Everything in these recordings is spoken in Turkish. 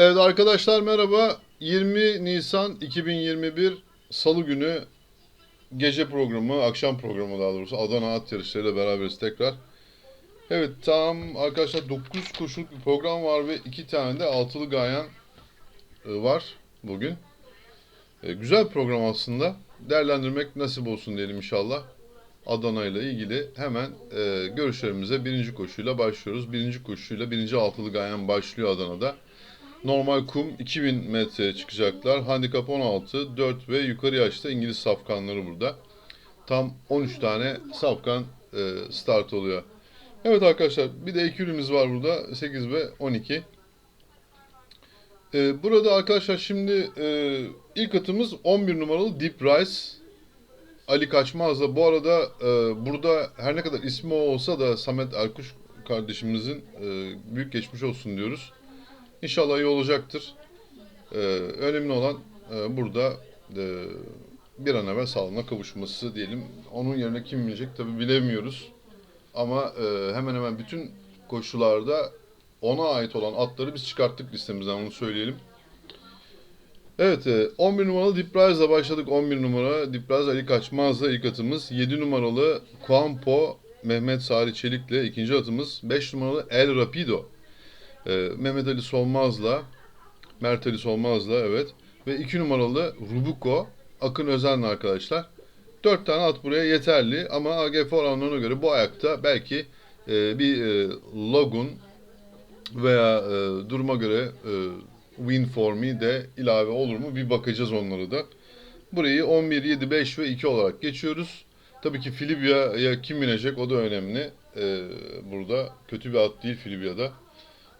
Evet arkadaşlar merhaba. 20 Nisan 2021 Salı günü gece programı, akşam programı daha doğrusu Adana at yarışlarıyla beraberiz tekrar. Evet tam arkadaşlar 9 koşuluk bir program var ve 2 tane de altılı gayen e, var bugün. E, Güzel program aslında. Değerlendirmek nasip olsun diyelim inşallah. Adana ile ilgili hemen e, görüşlerimize birinci koşuyla başlıyoruz. Birinci koşuyla birinci altılı gayen başlıyor Adana'da. Normal kum 2000 metreye çıkacaklar. Handikap 16, 4 ve yukarı yaşta İngiliz safkanları burada. Tam 13 tane safkan e, start oluyor. Evet arkadaşlar bir de ekürümüz var burada 8 ve 12. E, burada arkadaşlar şimdi e, ilk atımız 11 numaralı Deep Rise. Ali Kaçmaz'la. Bu arada e, burada her ne kadar ismi olsa da Samet Erkuş kardeşimizin e, büyük geçmiş olsun diyoruz. İnşallah iyi olacaktır. Ee, önemli olan e, burada e, bir an evvel sağlığına kavuşması diyelim. Onun yerine kim bilecek tabi bilemiyoruz. Ama e, hemen hemen bütün koşularda ona ait olan atları biz çıkarttık listemizden onu söyleyelim. Evet, e, 11 numaralı Deep Rise'la başladık. 11 numara Rise Ali Kaçmaz'la ilk atımız. 7 numaralı Kuampo Mehmet Salih Çelik'le ikinci atımız. 5 numaralı El Rapido. Ee, Mehmet Ali Solmaz'la, Mert Ali Solmaz'la evet. Ve 2 numaralı Rubuko, Akın Özen'le arkadaşlar. 4 tane at buraya yeterli ama AGF oranlarına göre bu ayakta belki e, bir e, Logun veya e, duruma göre e, Win for Me de ilave olur mu bir bakacağız onları da. Burayı 11, 7, 5 ve 2 olarak geçiyoruz. Tabii ki Filibya'ya kim binecek o da önemli. E, burada kötü bir at değil Filibya'da.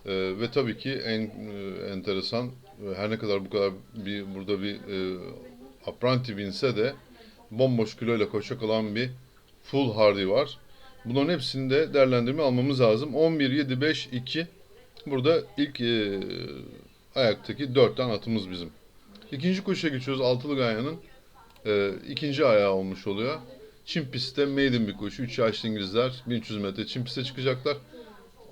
Ee, ve tabii ki en e, enteresan e, her ne kadar bu kadar bir burada bir e, apranti binse de bomboş kiloyla koşa kalan bir full hardy var. Bunların hepsini de değerlendirme almamız lazım. 11, 7, 5, 2 burada ilk e, ayaktaki 4 tane atımız bizim. İkinci koşuya geçiyoruz. Altılı Gaya'nın e, ikinci ayağı olmuş oluyor. Çim pistte maiden bir koşu. 3 yaşlı İngilizler 1300 metre çim piste çıkacaklar.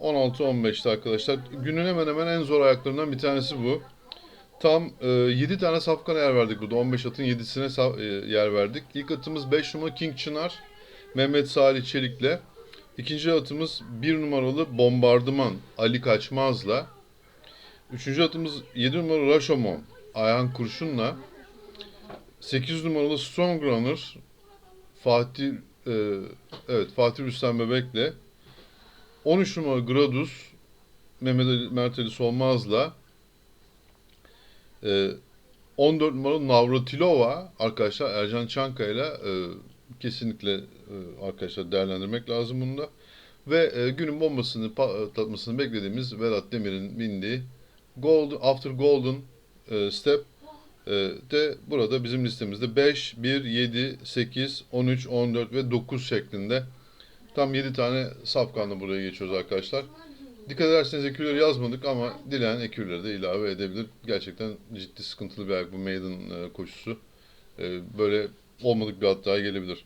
16-15'te arkadaşlar. Günün hemen hemen en zor ayaklarından bir tanesi bu. Tam e, 7 tane safkana yer verdik burada. 15 atın 7'sine sa- e, yer verdik. İlk atımız 5 numaralı King Çınar. Mehmet Salih Çelik'le. İkinci atımız 1 numaralı Bombardıman Ali Kaçmaz'la. Üçüncü atımız 7 numaralı Rashomon Ayhan Kurşun'la. 8 numaralı Strong Runner Fatih e, evet Fatih Rüstem Bebek'le. 13 numara Gradus Mehmet Ali, Mert Ali Solmaz'la e, 14 numaralı Navratilova arkadaşlar Ercan Çankaya'yla e, kesinlikle e, arkadaşlar değerlendirmek lazım bunu da. Ve e, günün bombasını patlatmasını beklediğimiz Vedat Demir'in bindiği Gold, After Golden e, Step e, de burada bizim listemizde 5, 1, 7, 8, 13, 14 ve 9 şeklinde Tam 7 tane safkanla buraya geçiyoruz arkadaşlar. Dikkat ederseniz ekürleri yazmadık ama dileyen ekürleri de ilave edebilir. Gerçekten ciddi sıkıntılı bir ayak bu maiden e, koşusu. E, böyle olmadık bir hatta gelebilir.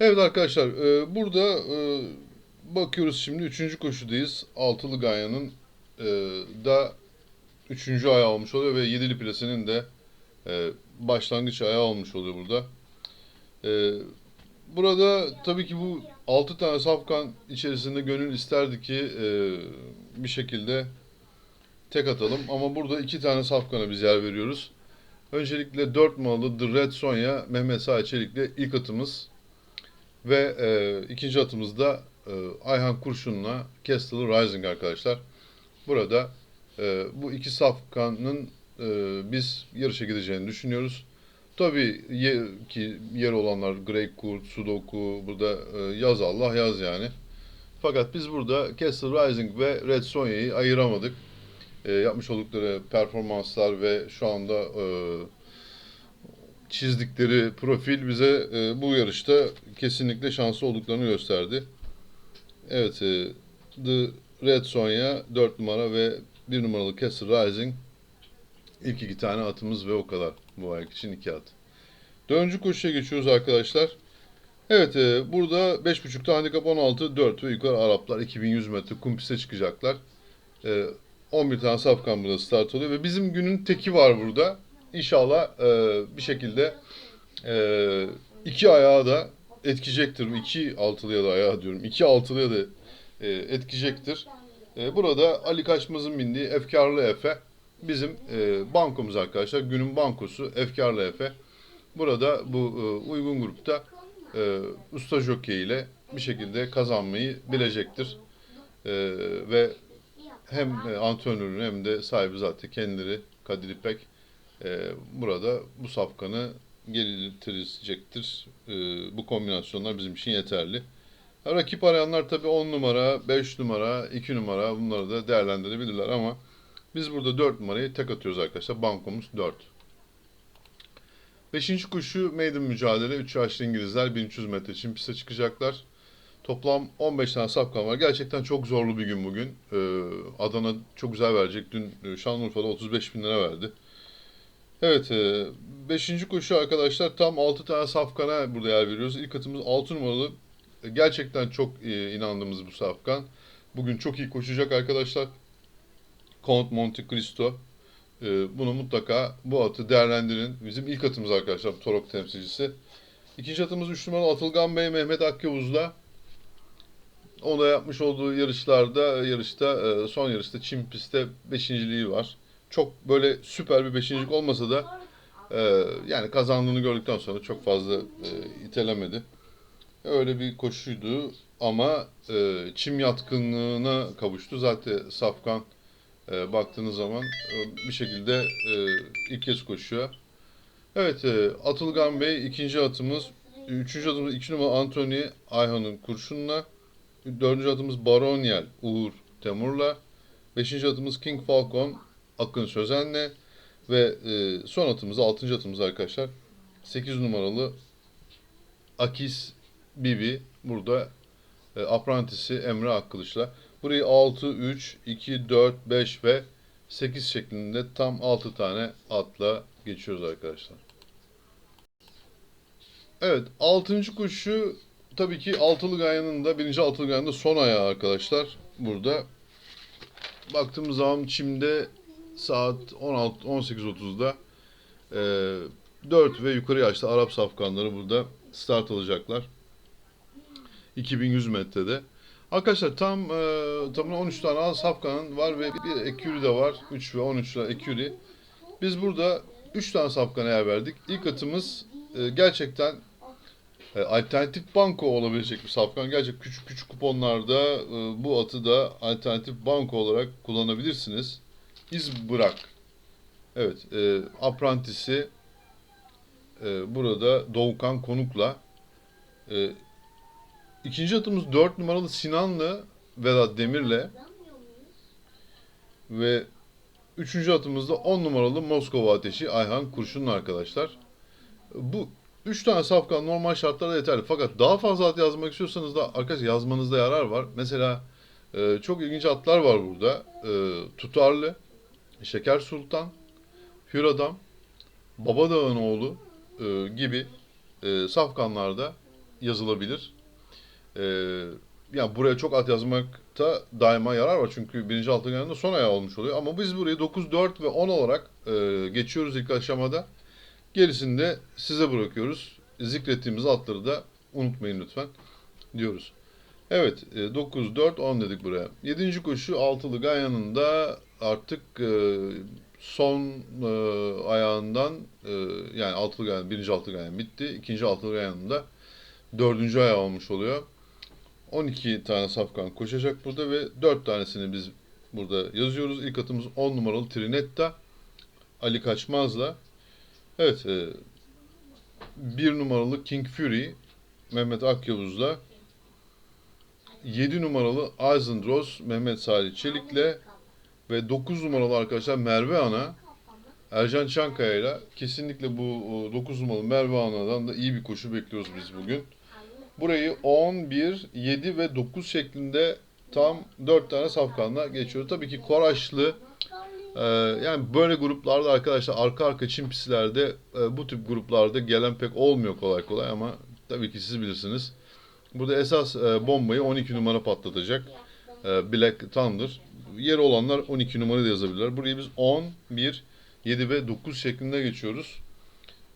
Evet arkadaşlar e, burada bakıyoruz şimdi 3. koşudayız. Altılı Ganya'nın da 3. ayağı olmuş oluyor ve Yedili Plesi'nin de başlangıç ayağı olmuş oluyor burada. Burada tabii ki bu 6 tane safkan içerisinde gönül isterdi ki e, bir şekilde tek atalım. Ama burada 2 tane safkana biz yer veriyoruz. Öncelikle 4 numaralı The Red Sonya Mehmet Sağ Çelik'le ilk atımız. Ve e, ikinci atımız da e, Ayhan Kurşun'la Castle Rising arkadaşlar. Burada e, bu iki safkanın e, biz yarışa gideceğini düşünüyoruz. Tabii ye, ki yer olanlar Grey Kurt, Sudoku burada e, yaz Allah yaz yani. Fakat biz burada Castle Rising ve Red Sonya'yı ayıramadık. E, yapmış oldukları performanslar ve şu anda e, çizdikleri profil bize e, bu yarışta kesinlikle şanslı olduklarını gösterdi. Evet, e, The Red Sonya 4 numara ve 1 numaralı Castle Rising ilk iki tane atımız ve o kadar bu ayak için iki at. Dördüncü koşuya geçiyoruz arkadaşlar. Evet e, burada 5.5'ta handikap 16, 4 ve yukarı Araplar 2100 metre kum piste çıkacaklar. E, 11 tane safkan burada start oluyor ve bizim günün teki var burada. İnşallah e, bir şekilde e, iki ayağı da etkileyecektir. İki altılıya da ayağı diyorum. İki altılıya da e, etkileyecektir. E, burada Ali Kaçmaz'ın bindiği Efkarlı Efe bizim e, bankomuz arkadaşlar. Günün bankosu Efkarlı Efe. Burada bu e, uygun grupta e, usta jockey ile bir şekilde kazanmayı bilecektir. E, ve hem e, antrenörün hem de sahibi zaten kendileri Kadir İpek e, burada bu safkanı geliştirecektir. E, bu kombinasyonlar bizim için yeterli. Rakip arayanlar tabii 10 numara, 5 numara, 2 numara bunları da değerlendirebilirler ama biz burada 4 numarayı tek atıyoruz arkadaşlar. Bankomuz 4. Beşinci kuşu maiden mücadele. 3 yaşlı İngilizler 1300 metre için piste çıkacaklar. Toplam 15 tane safkan var. Gerçekten çok zorlu bir gün bugün. Ee, Adana çok güzel verecek. Dün e, Şanlıurfa'da 35 bin lira verdi. Evet, 5. koşu arkadaşlar tam 6 tane safkana burada yer veriyoruz. İlk atımız 6 numaralı. E, Gerçekten çok e, inandığımız bu safkan. Bugün çok iyi koşacak arkadaşlar. Count Monte Cristo. E, Bunu mutlaka bu atı değerlendirin. Bizim ilk atımız arkadaşlar Torok temsilcisi. İkinci atımız 3 numaralı Atılgan Bey Mehmet Akyavuz'la. Ona yapmış olduğu yarışlarda, yarışta, e, son yarışta Çin pistte beşinciliği var. Çok böyle süper bir beşincilik olmasa da e, yani kazandığını gördükten sonra çok fazla e, itelemedi. Öyle bir koşuydu ama e, çim yatkınlığına kavuştu. Zaten Safkan e, baktığınız zaman e, bir şekilde e, ilk kez koşuyor. Evet, e, Atılgan Bey ikinci atımız. Üçüncü atımız iki numara Anthony Ayhan'ın kurşunla. Dördüncü atımız Baronyel Uğur Temur'la. Beşinci atımız King Falcon Akın Sözen'le. Ve e, son atımız, altıncı atımız arkadaşlar. 8 numaralı Akis Bibi. Burada e, aprantisi Emre Akkılıç'la. Burayı 6, 3, 2, 4, 5 ve 8 şeklinde tam 6 tane atla geçiyoruz arkadaşlar. Evet, 6. koşu tabii ki altılı gayanın da birinci altılı gayanın da son ayağı arkadaşlar. Burada baktığımız zaman çimde saat 16 18.30'da e, 4 ve yukarı yaşlı Arap safkanları burada start alacaklar. 2100 metrede. Arkadaşlar tam e, tamına 13 tane az safkan var ve bir ekürü de var. 3 ve 13 ile ekürü. Biz burada 3 tane safkana yer verdik. İlk atımız e, gerçekten e, alternatif banko olabilecek bir safkan. Gerçek küçük küçük kuponlarda e, bu atı da alternatif banko olarak kullanabilirsiniz. İz bırak. Evet, e, aprantisi e, burada Doğukan Konuk'la. E, ikinci atımız 4 numaralı Sinan'la Vedat Demir'le. Ve üçüncü atımızda 10 numaralı Moskova Ateşi Ayhan Kurşun'la arkadaşlar. Bu 3 tane safkan normal şartlarda yeterli. Fakat daha fazla at yazmak istiyorsanız da arkadaşlar yazmanızda yarar var. Mesela e, çok ilginç atlar var burada. E, tutarlı, Şeker Sultan, Hür Adam, Babadağ'ın oğlu e, gibi safkanlarda yazılabilir. E, yani buraya çok at yazmakta daima yarar var. Çünkü birinci altı yanında son ayağı olmuş oluyor. Ama biz burayı 9, 4 ve 10 olarak e, geçiyoruz ilk aşamada. Gerisini de size bırakıyoruz. Zikrettiğimiz atları da unutmayın lütfen diyoruz. Evet, e, 9, 4, 10 dedik buraya. 7. koşu altılı Ganyan'ın da artık e, son e, ayağından e, yani altılı Ganyan, birinci altılı Ganyan bitti. İkinci altılı Ganyan'ın da dördüncü ayağı olmuş oluyor. 12 tane safkan koşacak burada ve 4 tanesini biz burada yazıyoruz. İlk atımız 10 numaralı Trinetta. Ali Kaçmaz'la. Evet, e, numaralı King Fury Mehmet Akyavuz'la 7 numaralı Eisendros Mehmet Salih Çelik'le ve 9 numaralı arkadaşlar Merve Ana Ercan Çankaya'yla kesinlikle bu 9 numaralı Merve Ana'dan da iyi bir koşu bekliyoruz biz bugün. Burayı 10, 1, 7 ve 9 şeklinde tam 4 tane safkanla geçiyoruz. Tabii ki Koraşlı ee, yani böyle gruplarda arkadaşlar arka arka çim pistlerde e, bu tip gruplarda gelen pek olmuyor kolay kolay ama tabii ki siz bilirsiniz. Burada esas e, bombayı 12 numara patlatacak. E, Black Thunder. yeri olanlar 12 numara da yazabilirler. Buraya biz 10, 1, 7 ve 9 şeklinde geçiyoruz.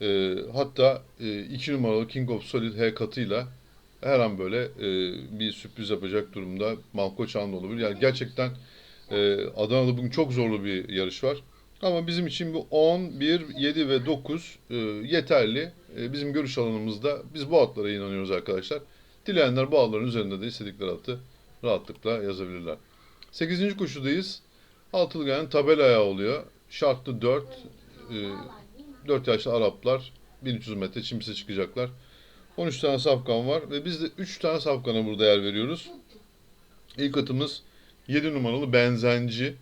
E, hatta 2 numaralı King of Solid H katıyla her an böyle e, bir sürpriz yapacak durumda Malkoç da olabilir. Yani gerçekten e, Adana'da bugün çok zorlu bir yarış var. Ama bizim için bu 10, 1, 7 ve 9 e, yeterli. E, bizim görüş alanımızda biz bu atlara inanıyoruz arkadaşlar. Dileyenler bu atların üzerinde de istedikleri atı rahatlıkla yazabilirler. 8. koşudayız. Altılı gelen tabela ayağı oluyor. Şartlı 4. E, 4 yaşlı Araplar 1300 metre çimse çıkacaklar. 13 tane safkan var ve biz de 3 tane safkana burada yer veriyoruz. İlk atımız 7 numaralı Benzenci.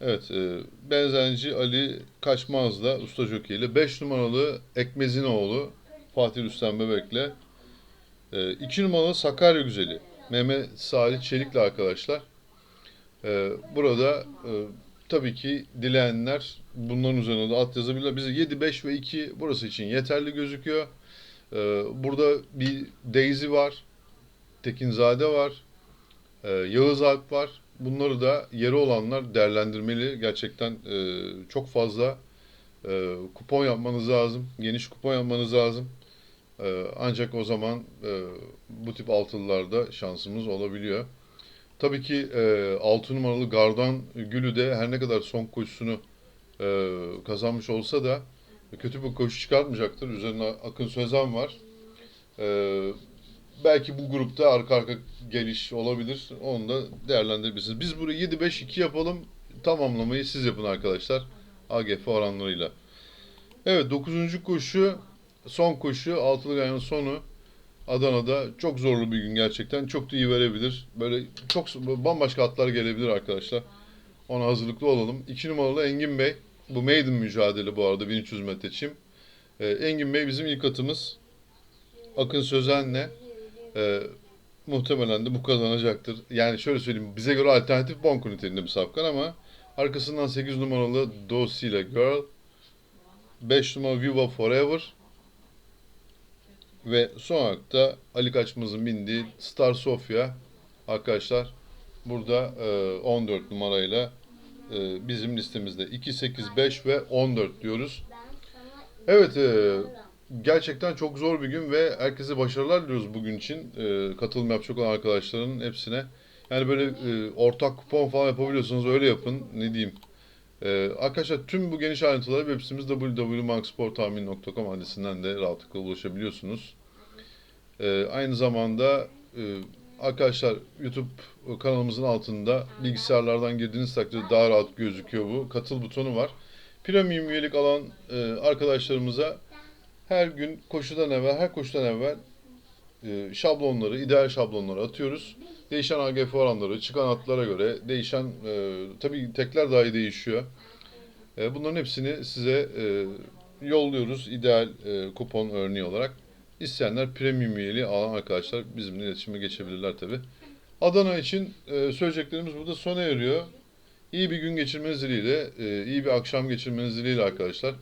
Evet, e, Benzenci Ali Kaçmaz'la usta jockey ile 5 numaralı Ekmezinoğlu Fatih Rüstem Bebek'le 2 numaralı Sakarya Güzeli Mehmet Salih Çelik'le arkadaşlar. E, burada e, tabii ki dileyenler bunların üzerine de at yazabilirler. Bize 7, 5 ve 2 burası için yeterli gözüküyor. E, burada bir Daisy var, Tekinzade var, e, Yağız Alp var. Bunları da yeri olanlar değerlendirmeli. Gerçekten e, çok fazla e, kupon yapmanız lazım. Geniş kupon yapmanız lazım. E, ancak o zaman e, bu tip altılılarda şansımız olabiliyor. Tabii ki e, 6 numaralı Gardan Gülü de her ne kadar son koşusunu e, kazanmış olsa da kötü bir koşu çıkartmayacaktır. Üzerine Akın Sözen var. E, belki bu grupta arka arka geliş olabilir. Onu da değerlendirebilirsiniz. Biz burayı 7-5-2 yapalım. Tamamlamayı siz yapın arkadaşlar. AGF oranlarıyla. Evet 9. koşu son koşu altılı ganyanın sonu Adana'da çok zorlu bir gün gerçekten. Çok da iyi verebilir. Böyle çok bambaşka atlar gelebilir arkadaşlar. Ona hazırlıklı olalım. 2 numaralı Engin Bey. Bu maiden mücadele bu arada 1300 metre çim. Ee, Engin Bey bizim ilk atımız. Akın Sözen'le e, muhtemelen de bu kazanacaktır. Yani şöyle söyleyeyim bize göre alternatif Bonkun niteliğinde bir safkan ama arkasından 8 numaralı Dosila Girl 5 numaralı Viva Forever ve son da Ali Kaçmaz'ın bindiği Star Sofia arkadaşlar burada e, 14 numarayla e, bizim listemizde 2, 8, 5 ve 14 diyoruz. Evet e, gerçekten çok zor bir gün ve herkese başarılar diliyoruz bugün için. E, katılım yapacak olan arkadaşların hepsine. Yani böyle e, ortak kupon falan yapabiliyorsanız öyle yapın. Ne diyeyim. E, arkadaşlar tüm bu geniş ayrıntılara web sitemiz www.maxsporttahmin.com adresinden de rahatlıkla ulaşabiliyorsunuz. E, aynı zamanda e, arkadaşlar YouTube kanalımızın altında bilgisayarlardan girdiğiniz takdirde daha rahat gözüküyor bu. Katıl butonu var. Premium üyelik alan e, arkadaşlarımıza her gün koşudan evvel, her koşudan evvel e, şablonları, ideal şablonları atıyoruz. Değişen AGF oranları, çıkan atlara göre değişen, e, tabii tekler dahi değişiyor. E, bunların hepsini size e, yolluyoruz ideal e, kupon örneği olarak. İsteyenler premium üyeliği alan arkadaşlar bizimle iletişime geçebilirler tabii. Adana için e, söyleyeceklerimiz burada sona eriyor. İyi bir gün geçirmeniz dileğiyle, e, iyi bir akşam geçirmeniz dileğiyle arkadaşlar.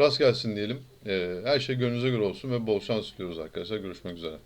Rast gelsin diyelim. E, her şey gönlünüze göre olsun ve bol şans diliyoruz arkadaşlar. Görüşmek üzere.